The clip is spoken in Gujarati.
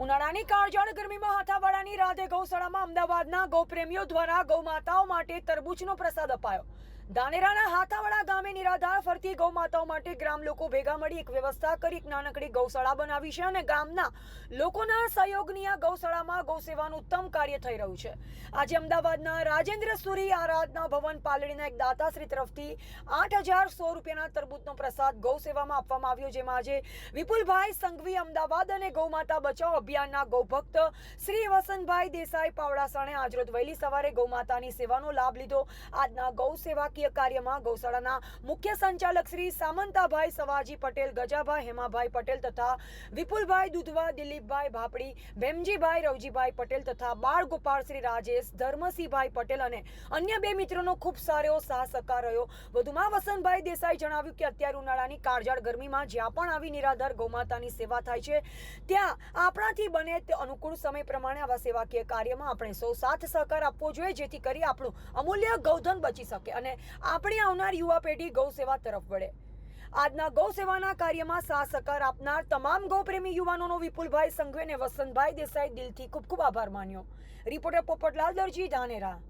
ઉનાળાની કાળઝાળ ગરમીમાં હાથાવાડાની રાધે ગૌશાળામાં અમદાવાદના ગૌપ્રેમીઓ દ્વારા ગૌમાતાઓ માટે તરબૂચનો પ્રસાદ અપાયો. ધાનેરાના હાથાવાડા ગામે નિરાધાર ફરતી ગૌમાતાઓ માટે ગ્રામ લોકો ભેગા મળી એક વ્યવસ્થા કરી એક નાનકડી ગૌશાળા બનાવી છે અને ગામના લોકોના સહયોગની આ ગૌશાળામાં ગૌસેવાનું ઉત્તમ કાર્ય થઈ રહ્યું છે. આજે અમદાવાદના રાજેન્દ્ર સુરી આરાધના ભવન પાલડીના એક દાતાશ્રી તરફથી આઠ હજાર સો રૂપિયાના તરબૂચનો પ્રસાદ ગૌસેવામાં આપવામાં આવ્યો, જેમાં આજે વિપુલભાઈ સંઘવી અમદાવાદ અને ગૌમાતા બચાવ અભિયાનના ગૌભક્ત શ્રી વસંતભાઈ દેસાઈ પાવડાસાણે આજરોજ વહેલી સવારે ગૌમાતાની સેવાનો લાભ લીધો. આજના ગૌ સેવાકીય કાર્યમાં ગૌશાળાના મુખ્ય સંચાલક શ્રી સામંતાભાઈ સવાજી પટેલ, ગજાભાઈ હેમાભાઈ પટેલ તથા વિપુલભાઈ દુધવા, દિલીપભાઈ ભાપડી ભેમજીભાઈ રવજીભાઈ પટેલ તથા બાળ ગોપાળ શ્રી રાજેશ, ધર્મસિંહભાઈ પટેલ અને અન્ય બે મિત્રોનો ખૂબ સારો સાહ સહકાર રહ્યો. વધુમાં વસંતભાઈ દેસાઈ જણાવ્યું કે અત્યારે ઉનાળાની કાળઝાળ ગરમીમાં જ્યાં પણ આવી નિરાધાર ગૌમાતાની સેવા થાય છે, ત્યાં આપણાથી બને તે અનુકૂળ સમય પ્રમાણે આવા સેવાકીય કાર્યમાં આપણે સૌ સાથ સહકાર આપવો જોઈએ, જેથી કરી આપણું અમૂલ્ય ગૌધન બચી શકે. અને આપણી આવનાર યુવા પેઢી ગૌ સેવા તરફ વળે. આજના ગૌ સેવાના કાર્યમાં સાથ સહકાર આપનાર તમામ ગૌપ્રેમી યુવાનોનો વિપુલભાઈ સંઘવી અને વસંતભાઈ દેસાઈ દિલથી ખૂબ ખૂબ આભાર માન્યો. રિપોર્ટર પોપટલાલ દરજી, ધાનેરા.